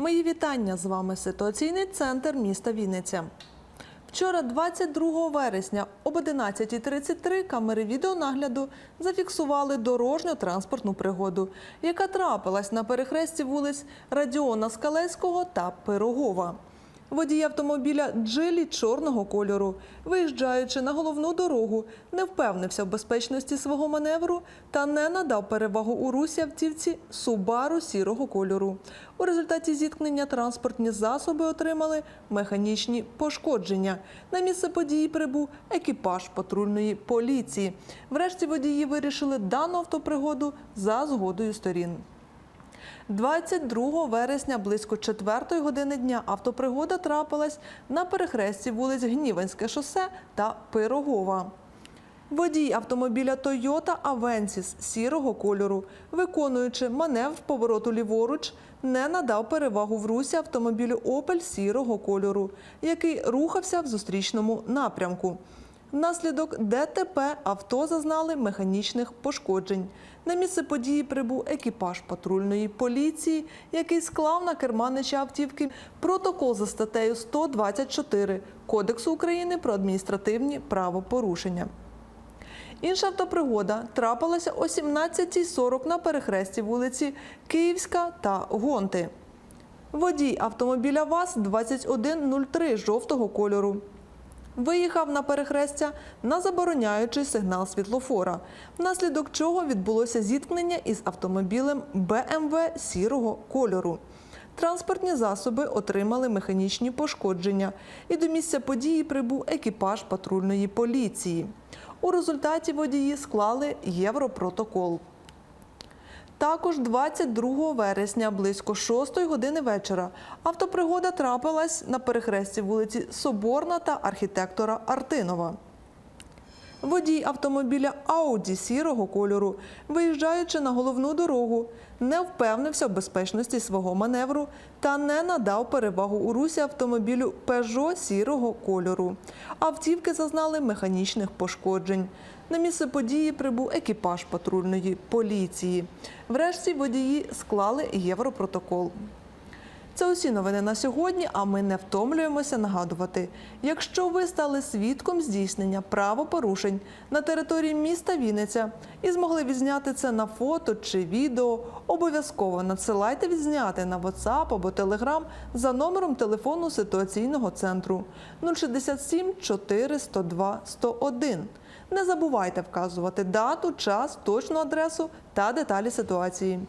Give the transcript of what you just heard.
Мої вітання з вами ситуаційний центр міста Вінниця. Вчора, 22 вересня, об 11.33 камери відеонагляду зафіксували дорожньо-транспортну пригоду, яка трапилась на перехресті вулиць Радіона Скалецького та Пирогова. Водій автомобіля Джилі чорного кольору, виїжджаючи на головну дорогу, не впевнився в безпечності свого маневру та не надав перевагу у русі автівці Субару сірого кольору. У результаті зіткнення транспортні засоби отримали механічні пошкодження. На місце події прибув екіпаж патрульної поліції. Врешті водії вирішили дану автопригоду за згодою сторін. 22 вересня близько 4 години дня автопригода трапилась на перехресті вулиць Гніванське шосе та Пирогова. Водій автомобіля Toyota Avensis сірого кольору, виконуючи маневр повороту ліворуч, не надав перевагу в русі автомобілю Opel сірого кольору, який рухався в зустрічному напрямку. Внаслідок ДТП авто зазнали механічних пошкоджень. На місце події прибув екіпаж патрульної поліції, який склав на керманича автівки протокол за статтею 124 Кодексу України про адміністративні правопорушення. Інша автопригода трапилася о 17.40 на перехресті вулиці Київська та Гонти. Водій автомобіля ВАЗ-2103 жовтого кольору. Виїхав на перехрестя на забороняючий сигнал світлофора, внаслідок чого відбулося зіткнення із автомобілем БМВ сірого кольору. Транспортні засоби отримали механічні пошкодження, і до місця події прибув екіпаж патрульної поліції. У результаті водії склали європротокол. Також 22 вересня близько 6 години вечора автопригода трапилась на перехресті вулиці Соборна та архітектора Артинова. Водій автомобіля Ауді сірого кольору, виїжджаючи на головну дорогу, не впевнився в безпечності свого маневру та не надав перевагу у русі автомобілю Peugeot сірого кольору. Автівки зазнали механічних пошкоджень. На місце події прибув екіпаж патрульної поліції. Врешті водії склали європротокол. Це усі новини на сьогодні. А ми не втомлюємося нагадувати. Якщо ви стали свідком здійснення правопорушень на території міста Вінниця і змогли відзняти це на фото чи відео, обов'язково надсилайте відзняти на WhatsApp або Telegram за номером телефону ситуаційного центру 067 4 102 101. Не забувайте вказувати дату, час, точну адресу та деталі ситуації.